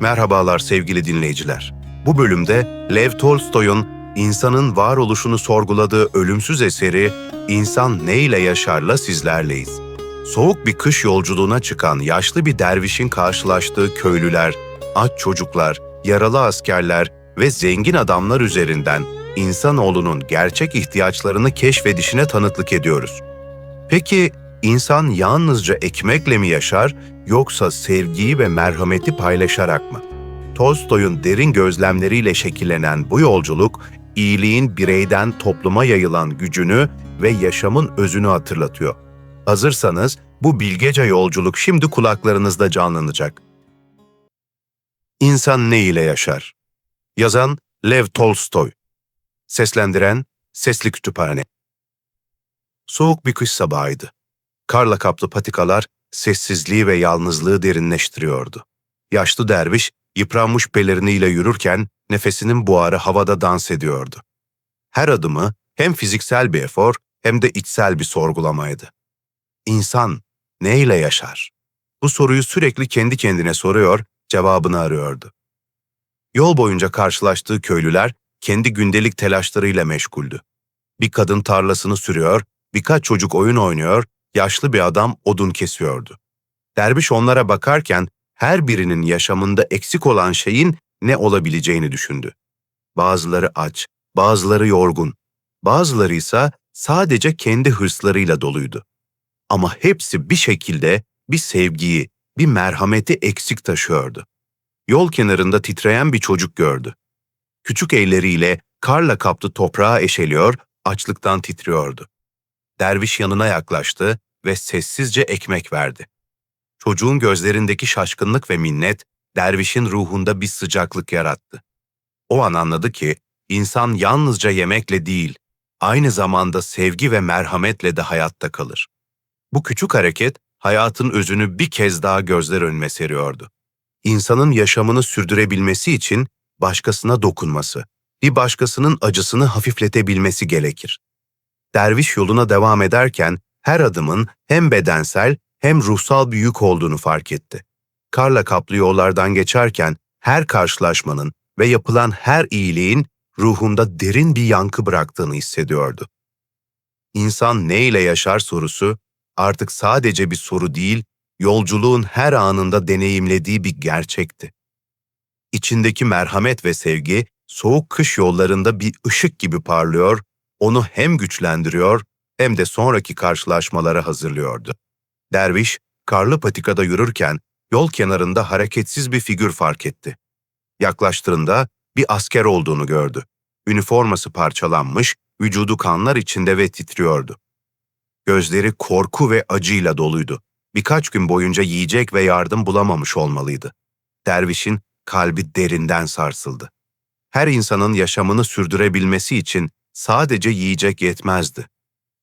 Merhabalar sevgili dinleyiciler. Bu bölümde Lev Tolstoy'un insanın varoluşunu sorguladığı ölümsüz eseri İnsan Ne ile Yaşar'la sizlerleyiz. Soğuk bir kış yolculuğuna çıkan yaşlı bir dervişin karşılaştığı köylüler, aç çocuklar, yaralı askerler ve zengin adamlar üzerinden insanoğlunun gerçek ihtiyaçlarını keşfedişine tanıklık ediyoruz. Peki insan yalnızca ekmekle mi yaşar yoksa sevgiyi ve merhameti paylaşarak mı? Tolstoy'un derin gözlemleriyle şekillenen bu yolculuk, iyiliğin bireyden topluma yayılan gücünü ve yaşamın özünü hatırlatıyor. Hazırsanız bu bilgece yolculuk şimdi kulaklarınızda canlanacak. İnsan ne ile yaşar? Yazan Lev Tolstoy. Seslendiren Sesli Kütüphane. Soğuk bir kış sabahıydı. Karla kaplı patikalar sessizliği ve yalnızlığı derinleştiriyordu. Yaşlı derviş yıpranmış peleriniyle yürürken nefesinin buharı havada dans ediyordu. Her adımı hem fiziksel bir efor hem de içsel bir sorgulamaydı. İnsan neyle yaşar? Bu soruyu sürekli kendi kendine soruyor, cevabını arıyordu. Yol boyunca karşılaştığı köylüler kendi gündelik telaşlarıyla meşguldü. Bir kadın tarlasını sürüyor, birkaç çocuk oyun oynuyor, yaşlı bir adam odun kesiyordu. Derviş onlara bakarken her birinin yaşamında eksik olan şeyin ne olabileceğini düşündü. Bazıları aç, bazıları yorgun, bazıları ise sadece kendi hırslarıyla doluydu. Ama hepsi bir şekilde bir sevgiyi, bir merhameti eksik taşıyordu. Yol kenarında titreyen bir çocuk gördü. Küçük elleriyle karla kaplı toprağı eşeliyor, açlıktan titriyordu. Derviş yanına yaklaştı ve sessizce ekmek verdi. Çocuğun gözlerindeki şaşkınlık ve minnet, dervişin ruhunda bir sıcaklık yarattı. O an anladı ki, insan yalnızca yemekle değil, aynı zamanda sevgi ve merhametle de hayatta kalır. Bu küçük hareket, hayatın özünü bir kez daha gözler önüne seriyordu. İnsanın yaşamını sürdürebilmesi için başkasına dokunması, bir başkasının acısını hafifletebilmesi gerekir. Derviş yoluna devam ederken her adımın hem bedensel hem ruhsal bir yük olduğunu fark etti. Karla kaplı yollardan geçerken her karşılaşmanın ve yapılan her iyiliğin ruhunda derin bir yankı bıraktığını hissediyordu. İnsan ne ile yaşar sorusu artık sadece bir soru değil, yolculuğun her anında deneyimlediği bir gerçekti. İçindeki merhamet ve sevgi soğuk kış yollarında bir ışık gibi parlıyor, onu hem güçlendiriyor hem de sonraki karşılaşmalara hazırlıyordu. Derviş, karlı patikada yürürken yol kenarında hareketsiz bir figür fark etti. Yaklaştığında bir asker olduğunu gördü. Üniforması parçalanmış, vücudu kanlar içinde ve titriyordu. Gözleri korku ve acıyla doluydu. Birkaç gün boyunca yiyecek ve yardım bulamamış olmalıydı. Dervişin kalbi derinden sarsıldı. Her insanın yaşamını sürdürebilmesi için sadece yiyecek yetmezdi.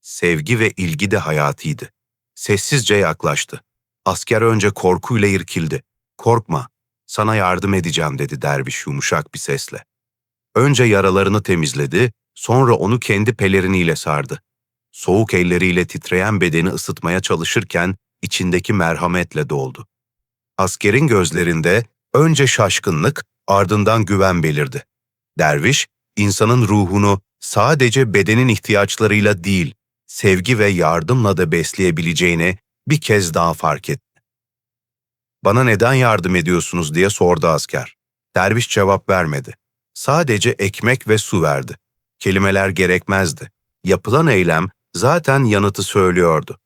Sevgi ve ilgi de hayatıydı. Sessizce yaklaştı. Asker önce korkuyla irkildi. Korkma, sana yardım edeceğim dedi derviş yumuşak bir sesle. Önce yaralarını temizledi, sonra onu kendi peleriniyle sardı. Soğuk elleriyle titreyen bedeni ısıtmaya çalışırken içindeki merhametle doldu. Askerin gözlerinde önce şaşkınlık, ardından güven belirdi. Derviş, insanın ruhunu sadece bedenin ihtiyaçlarıyla değil, sevgi ve yardımla da besleyebileceğini bir kez daha fark etti. Bana neden yardım ediyorsunuz diye sordu asker. Derviş cevap vermedi. Sadece ekmek ve su verdi. Kelimeler gerekmezdi. Yapılan eylem zaten yanıtı söylüyordu.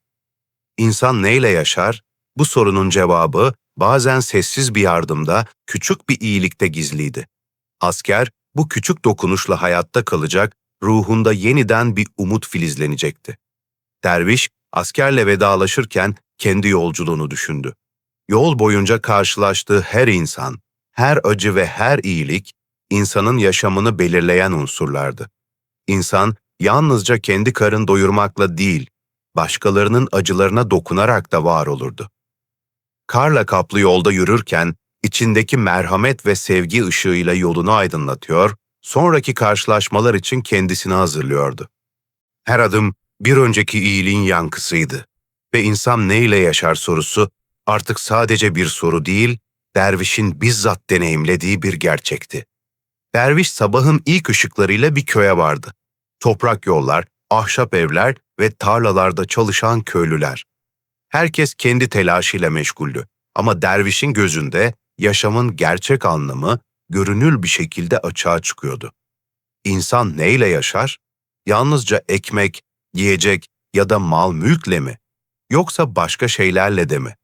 İnsan neyle yaşar? Bu sorunun cevabı bazen sessiz bir yardımda, küçük bir iyilikte gizliydi. Asker bu küçük dokunuşla hayatta kalacak, ruhunda yeniden bir umut filizlenecekti. Derviş askerle vedalaşırken kendi yolculuğunu düşündü. Yol boyunca karşılaştığı her insan, her acı ve her iyilik insanın yaşamını belirleyen unsurlardı. İnsan yalnızca kendi karın doyurmakla değil, başkalarının acılarına dokunarak da var olurdu. Karla kaplı yolda yürürken içindeki merhamet ve sevgi ışığıyla yolunu aydınlatıyor, sonraki karşılaşmalar için kendisini hazırlıyordu. Her adım bir önceki iyiliğin yankısıydı ve insan neyle yaşar sorusu artık sadece bir soru değil, dervişin bizzat deneyimlediği bir gerçekti. Derviş sabahın ilk ışıklarıyla bir köye vardı. Toprak yollar, ahşap evler ve tarlalarda çalışan köylüler. Herkes kendi telaşıyla meşguldü ama dervişin gözünde yaşamın gerçek anlamı görünür bir şekilde açığa çıkıyordu. İnsan neyle yaşar? Yalnızca ekmek, yiyecek ya da mal mülkle mi? Yoksa başka şeylerle de mi?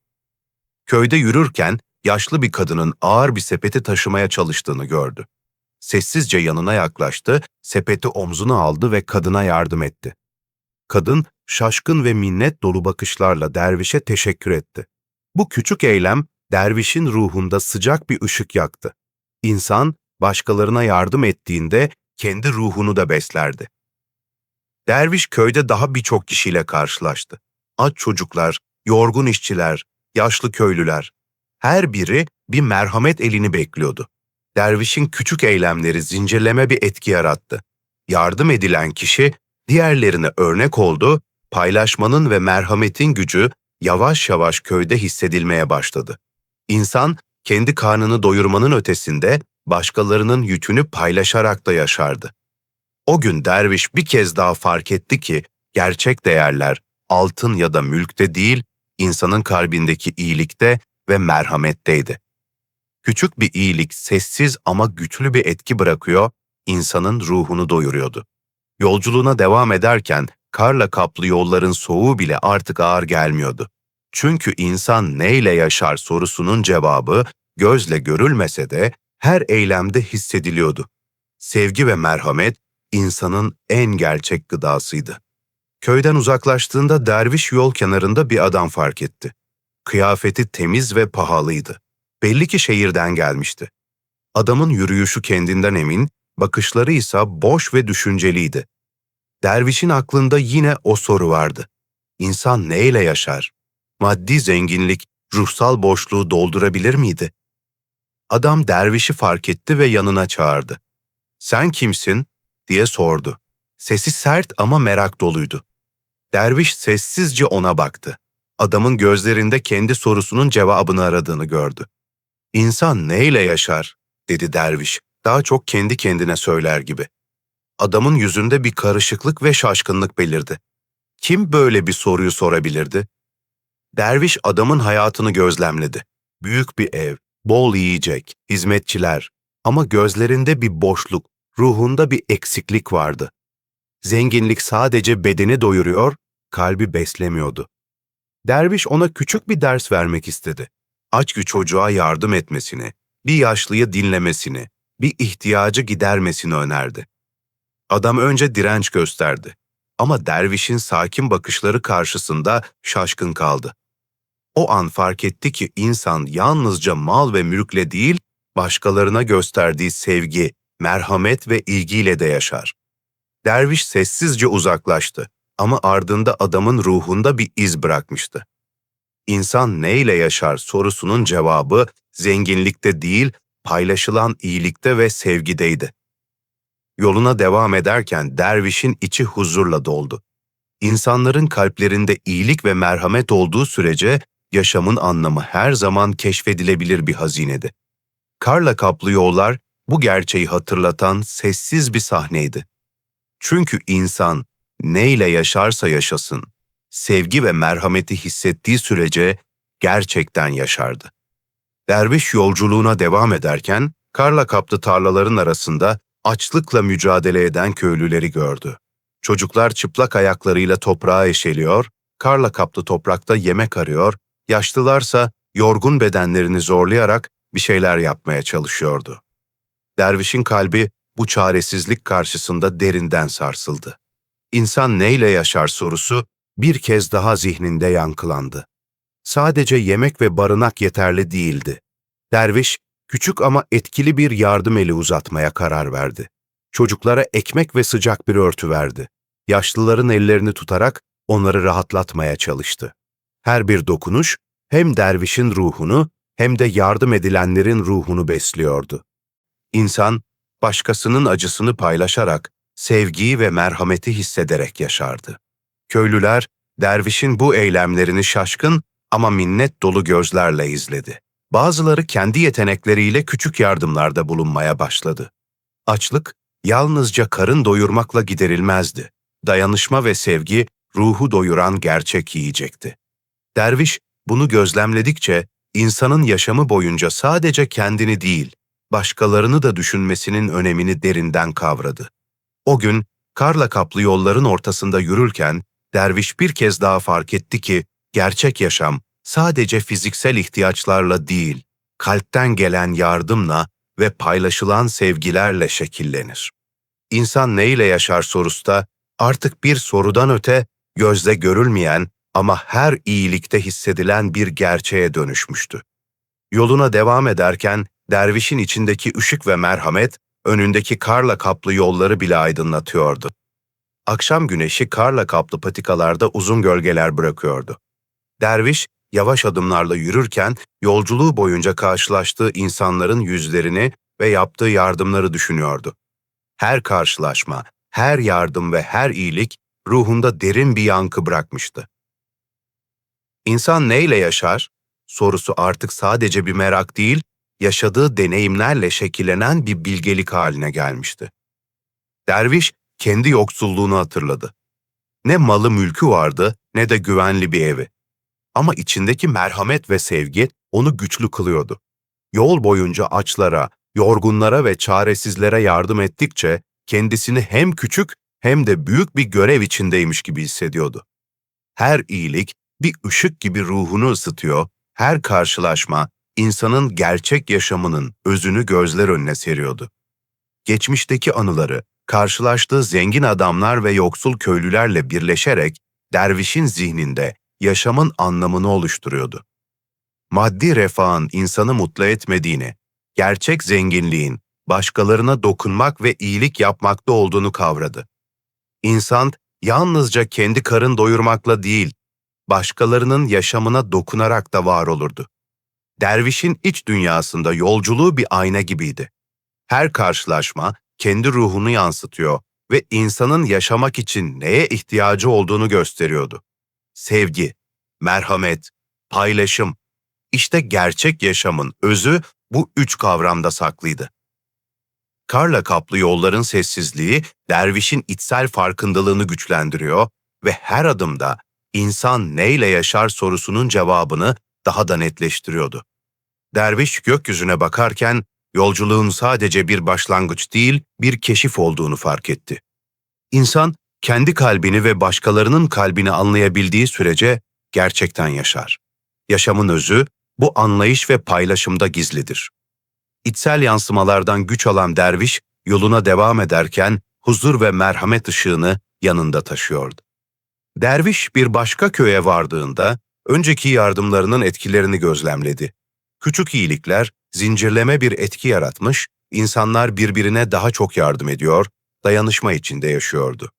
Köyde yürürken yaşlı bir kadının ağır bir sepeti taşımaya çalıştığını gördü. Sessizce yanına yaklaştı, sepeti omzuna aldı ve kadına yardım etti. Kadın şaşkın ve minnet dolu bakışlarla dervişe teşekkür etti. Bu küçük eylem dervişin ruhunda sıcak bir ışık yaktı. İnsan başkalarına yardım ettiğinde kendi ruhunu da beslerdi. Derviş köyde daha birçok kişiyle karşılaştı. Aç çocuklar, yorgun işçiler, yaşlı köylüler. Her biri bir merhamet elini bekliyordu. Dervişin küçük eylemleri zincirleme bir etki yarattı. Yardım edilen kişi diğerlerine örnek oldu, paylaşmanın ve merhametin gücü yavaş yavaş köyde hissedilmeye başladı. İnsan kendi karnını doyurmanın ötesinde başkalarının yükünü paylaşarak da yaşardı. O gün derviş bir kez daha fark etti ki gerçek değerler altın ya da mülkte değil, insanın kalbindeki iyilikte ve merhametteydi. Küçük bir iyilik sessiz ama güçlü bir etki bırakıyor, insanın ruhunu doyuruyordu. Yolculuğuna devam ederken karla kaplı yolların soğuğu bile artık ağır gelmiyordu. Çünkü insan neyle yaşar sorusunun cevabı gözle görülmese de her eylemde hissediliyordu. Sevgi ve merhamet insanın en gerçek gıdasıydı. Köyden uzaklaştığında derviş yol kenarında bir adam fark etti. Kıyafeti temiz ve pahalıydı. Belli ki şehirden gelmişti. Adamın yürüyüşü kendinden emin, bakışları ise boş ve düşünceliydi. Dervişin aklında yine o soru vardı. İnsan neyle yaşar? Maddi zenginlik ruhsal boşluğu doldurabilir miydi? Adam dervişi fark etti ve yanına çağırdı. Sen kimsin? diye sordu. Sesi sert ama merak doluydu. Derviş sessizce ona baktı. Adamın gözlerinde kendi sorusunun cevabını aradığını gördü. İnsan neyle yaşar? dedi derviş, daha çok kendi kendine söyler gibi. Adamın yüzünde bir karışıklık ve şaşkınlık belirdi. Kim böyle bir soruyu sorabilirdi? Derviş adamın hayatını gözlemledi. Büyük bir ev, bol yiyecek, hizmetçiler ama gözlerinde bir boşluk, ruhunda bir eksiklik vardı. Zenginlik sadece bedeni doyuruyor, kalbi beslemiyordu. Derviş ona küçük bir ders vermek istedi. Aç çocuğa yardım etmesini, bir yaşlıyı dinlemesini, bir ihtiyacı gidermesini önerdi. Adam önce direnç gösterdi ama dervişin sakin bakışları karşısında şaşkın kaldı. O an fark etti ki insan yalnızca mal ve mülkle değil, başkalarına gösterdiği sevgi, merhamet ve ilgiyle de yaşar. Derviş sessizce uzaklaştı ama ardında adamın ruhunda bir iz bırakmıştı. İnsan neyle yaşar sorusunun cevabı zenginlikte değil, paylaşılan iyilikte ve sevgideydi. Yoluna devam ederken dervişin içi huzurla doldu. İnsanların kalplerinde iyilik ve merhamet olduğu sürece yaşamın anlamı her zaman keşfedilebilir bir hazinedi. Karla kaplı yollar bu gerçeği hatırlatan sessiz bir sahneydi. Çünkü insan neyle yaşarsa yaşasın, sevgi ve merhameti hissettiği sürece gerçekten yaşardı. Derviş yolculuğuna devam ederken karla kaplı tarlaların arasında açlıkla mücadele eden köylüleri gördü. Çocuklar çıplak ayaklarıyla toprağa eşeliyor, karla kaplı toprakta yemek arıyor, yaşlılarsa yorgun bedenlerini zorlayarak bir şeyler yapmaya çalışıyordu. Dervişin kalbi bu çaresizlik karşısında derinden sarsıldı. İnsan neyle yaşar sorusu bir kez daha zihninde yankılandı. Sadece yemek ve barınak yeterli değildi. Derviş, küçük ama etkili bir yardım eli uzatmaya karar verdi. Çocuklara ekmek ve sıcak bir örtü verdi. Yaşlıların ellerini tutarak onları rahatlatmaya çalıştı. Her bir dokunuş hem dervişin ruhunu hem de yardım edilenlerin ruhunu besliyordu. İnsan, başkasının acısını paylaşarak, sevgiyi ve merhameti hissederek yaşardı. Köylüler, dervişin bu eylemlerini şaşkın ama minnet dolu gözlerle izledi. Bazıları kendi yetenekleriyle küçük yardımlarda bulunmaya başladı. Açlık yalnızca karın doyurmakla giderilmezdi. Dayanışma ve sevgi ruhu doyuran gerçek yiyecekti. Derviş bunu gözlemledikçe insanın yaşamı boyunca sadece kendini değil, başkalarını da düşünmesinin önemini derinden kavradı. O gün karla kaplı yolların ortasında yürürken derviş bir kez daha fark etti ki gerçek yaşam sadece fiziksel ihtiyaçlarla değil, kalpten gelen yardımla ve paylaşılan sevgilerle şekillenir. İnsan neyle yaşar sorusu da artık bir sorudan öte gözle görülmeyen ama her iyilikte hissedilen bir gerçeğe dönüşmüştü. Yoluna devam ederken dervişin içindeki ışık ve merhamet önündeki karla kaplı yolları bile aydınlatıyordu. Akşam güneşi karla kaplı patikalarda uzun gölgeler bırakıyordu. Derviş yavaş adımlarla yürürken yolculuğu boyunca karşılaştığı insanların yüzlerini ve yaptığı yardımları düşünüyordu. Her karşılaşma, her yardım ve her iyilik ruhunda derin bir yankı bırakmıştı. İnsan neyle yaşar? Sorusu artık sadece bir merak değil, yaşadığı deneyimlerle şekillenen bir bilgelik haline gelmişti. Derviş kendi yoksulluğunu hatırladı. Ne malı mülkü vardı ne de güvenli bir evi. Ama içindeki merhamet ve sevgi onu güçlü kılıyordu. Yol boyunca açlara, yorgunlara ve çaresizlere yardım ettikçe kendisini hem küçük hem de büyük bir görev içindeymiş gibi hissediyordu. Her iyilik bir ışık gibi ruhunu ısıtıyor, her karşılaşma insanın gerçek yaşamının özünü gözler önüne seriyordu. Geçmişteki anıları, karşılaştığı zengin adamlar ve yoksul köylülerle birleşerek dervişin zihninde yaşamın anlamını oluşturuyordu. Maddi refahın insanı mutlu etmediğini, gerçek zenginliğin başkalarına dokunmak ve iyilik yapmakta olduğunu kavradı. İnsan yalnızca kendi karın doyurmakla değil, başkalarının yaşamına dokunarak da var olurdu. Dervişin iç dünyasında yolculuğu bir ayna gibiydi. Her karşılaşma kendi ruhunu yansıtıyor ve insanın yaşamak için neye ihtiyacı olduğunu gösteriyordu. Sevgi, merhamet, paylaşım, işte gerçek yaşamın özü bu üç kavramda saklıydı. Karla kaplı yolların sessizliği dervişin içsel farkındalığını güçlendiriyor ve her adımda insan neyle yaşar sorusunun cevabını daha da netleştiriyordu. Derviş gökyüzüne bakarken yolculuğun sadece bir başlangıç değil, bir keşif olduğunu fark etti. İnsan kendi kalbini ve başkalarının kalbini anlayabildiği sürece gerçekten yaşar. Yaşamın özü bu anlayış ve paylaşımda gizlidir. İçsel yansımalardan güç alan derviş yoluna devam ederken huzur ve merhamet ışığını yanında taşıyordu. Derviş bir başka köye vardığında önceki yardımlarının etkilerini gözlemledi. Küçük iyilikler zincirleme bir etki yaratmış, insanlar birbirine daha çok yardım ediyor, dayanışma içinde yaşıyordu.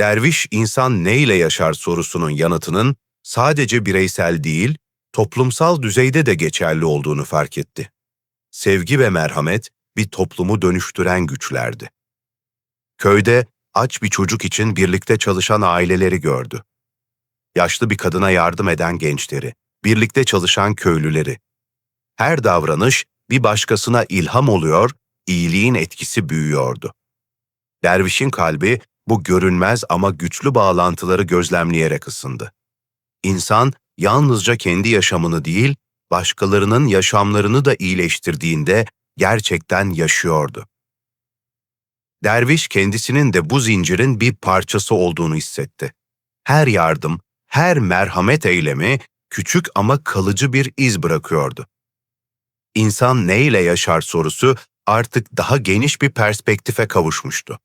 Derviş insan ne ile yaşar sorusunun yanıtının sadece bireysel değil, toplumsal düzeyde de geçerli olduğunu fark etti. Sevgi ve merhamet bir toplumu dönüştüren güçlerdi. Köyde aç bir çocuk için birlikte çalışan aileleri gördü. Yaşlı bir kadına yardım eden gençleri, birlikte çalışan köylüleri. Her davranış bir başkasına ilham oluyor, iyiliğin etkisi büyüyordu. Dervişin kalbi bu görünmez ama güçlü bağlantıları gözlemleyerek ısındı. İnsan yalnızca kendi yaşamını değil, başkalarının yaşamlarını da iyileştirdiğinde gerçekten yaşıyordu. Derviş kendisinin de bu zincirin bir parçası olduğunu hissetti. Her yardım, her merhamet eylemi küçük ama kalıcı bir iz bırakıyordu. İnsan neyle yaşar sorusu artık daha geniş bir perspektife kavuşmuştu.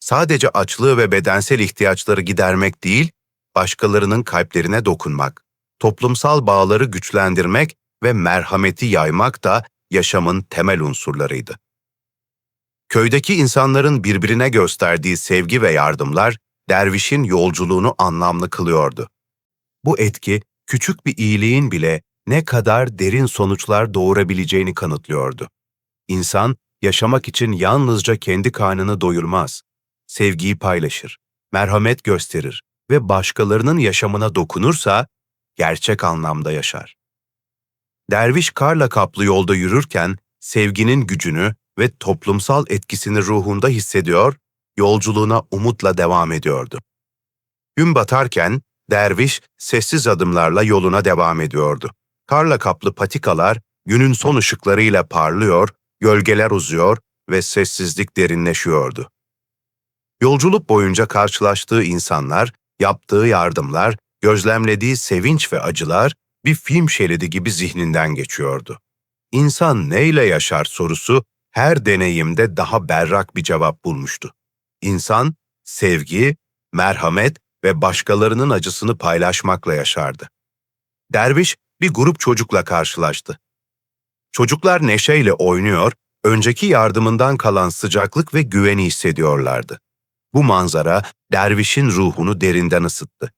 Sadece açlığı ve bedensel ihtiyaçları gidermek değil, başkalarının kalplerine dokunmak, toplumsal bağları güçlendirmek ve merhameti yaymak da yaşamın temel unsurlarıydı. Köydeki insanların birbirine gösterdiği sevgi ve yardımlar dervişin yolculuğunu anlamlı kılıyordu. Bu etki küçük bir iyiliğin bile ne kadar derin sonuçlar doğurabileceğini kanıtlıyordu. İnsan yaşamak için yalnızca kendi karnını doyurmaz, sevgiyi paylaşır, merhamet gösterir ve başkalarının yaşamına dokunursa gerçek anlamda yaşar. Derviş karla kaplı yolda yürürken sevginin gücünü ve toplumsal etkisini ruhunda hissediyor, yolculuğuna umutla devam ediyordu. Gün batarken derviş sessiz adımlarla yoluna devam ediyordu. Karla kaplı patikalar günün son ışıklarıyla parlıyor, gölgeler uzuyor ve sessizlik derinleşiyordu. Yolculuk boyunca karşılaştığı insanlar, yaptığı yardımlar, gözlemlediği sevinç ve acılar bir film şeridi gibi zihninden geçiyordu. İnsan neyle yaşar sorusu her deneyimde daha berrak bir cevap bulmuştu. İnsan sevgi, merhamet ve başkalarının acısını paylaşmakla yaşardı. Derviş bir grup çocukla karşılaştı. Çocuklar neşeyle oynuyor, önceki yardımından kalan sıcaklık ve güveni hissediyorlardı. Bu manzara dervişin ruhunu derinden ısıttı.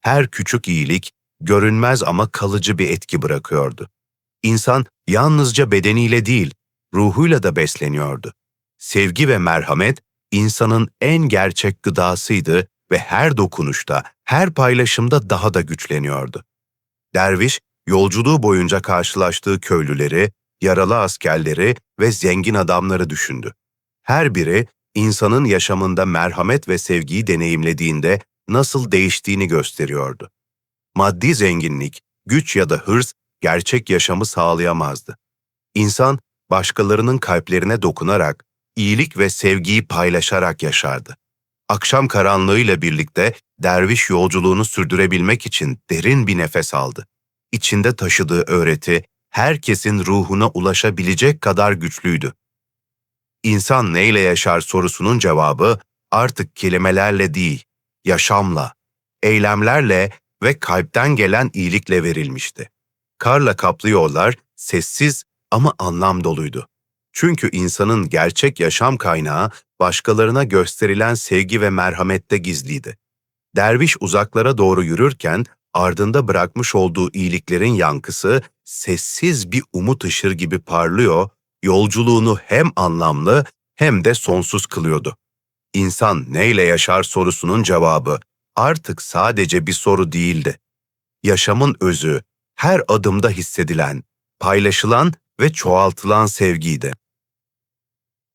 Her küçük iyilik görünmez ama kalıcı bir etki bırakıyordu. İnsan yalnızca bedeniyle değil, ruhuyla da besleniyordu. Sevgi ve merhamet insanın en gerçek gıdasıydı ve her dokunuşta, her paylaşımda daha da güçleniyordu. Derviş, yolculuğu boyunca karşılaştığı köylüleri, yaralı askerleri ve zengin adamları düşündü. Her biri insanın yaşamında merhamet ve sevgiyi deneyimlediğinde nasıl değiştiğini gösteriyordu. Maddi zenginlik, güç ya da hırs gerçek yaşamı sağlayamazdı. İnsan başkalarının kalplerine dokunarak, iyilik ve sevgiyi paylaşarak yaşardı. Akşam karanlığıyla birlikte derviş yolculuğunu sürdürebilmek için derin bir nefes aldı. İçinde taşıdığı öğreti herkesin ruhuna ulaşabilecek kadar güçlüydü. İnsan neyle yaşar sorusunun cevabı artık kelimelerle değil, yaşamla, eylemlerle ve kalpten gelen iyilikle verilmişti. Karla kaplı yollar sessiz ama anlam doluydu. Çünkü insanın gerçek yaşam kaynağı başkalarına gösterilen sevgi ve merhamette gizliydi. Derviş uzaklara doğru yürürken ardında bırakmış olduğu iyiliklerin yankısı sessiz bir umut ışır gibi parlıyor, yolculuğunu hem anlamlı hem de sonsuz kılıyordu. İnsan neyle yaşar sorusunun cevabı artık sadece bir soru değildi. Yaşamın özü, her adımda hissedilen, paylaşılan ve çoğaltılan sevgiydi.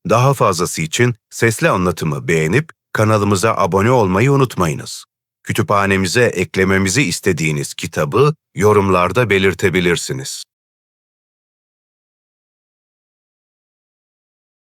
Daha fazlası için sesli anlatımı beğenip kanalımıza abone olmayı unutmayınız. Kütüphanemize eklememizi istediğiniz kitabı yorumlarda belirtebilirsiniz.